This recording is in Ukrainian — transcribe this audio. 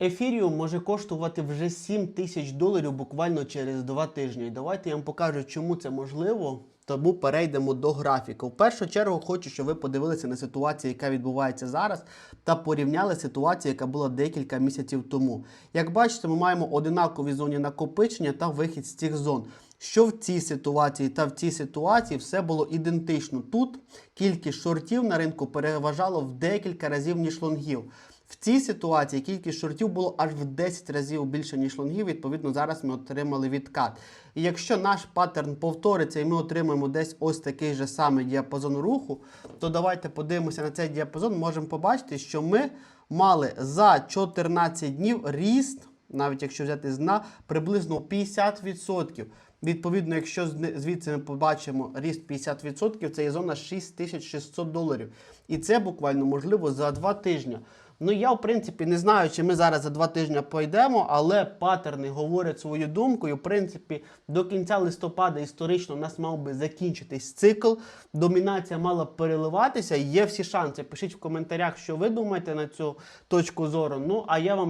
Ефіріум може коштувати вже 7 тисяч доларів буквально через 2 тижні. І давайте я вам покажу, чому це можливо. Тому перейдемо до графіку. В першу чергу хочу, щоб ви подивилися на ситуацію, яка відбувається зараз, та порівняли ситуацію, яка була декілька місяців тому. Як бачите, ми маємо одинакові зоні накопичення та вихід з цих зон. Що в цій ситуації та в цій ситуації все було ідентично. Тут кількість шортів на ринку переважало в декілька разів ніж лонгів. В цій ситуації кількість шортів було аж в 10 разів більше, ніж лонгів. Відповідно, зараз ми отримали відкат. І якщо наш паттерн повториться і ми отримаємо десь ось такий же самий діапазон руху, то давайте подивимося на цей діапазон. Можемо побачити, що ми мали за 14 днів ріст, навіть якщо взяти з дна, приблизно 50%. Відповідно, якщо звідси ми побачимо ріст 50%, це є зона 6600 доларів. І це буквально можливо за два тижні. Ну я в принципі не знаю, чи ми зараз за два тижні пойдемо, але паттерни говорять свою думку. І в принципі до кінця листопада історично у нас мав би закінчитись цикл. Домінація мала б переливатися. Є всі шанси. Пишіть в коментарях, що ви думаєте на цю точку зору. Ну а я вам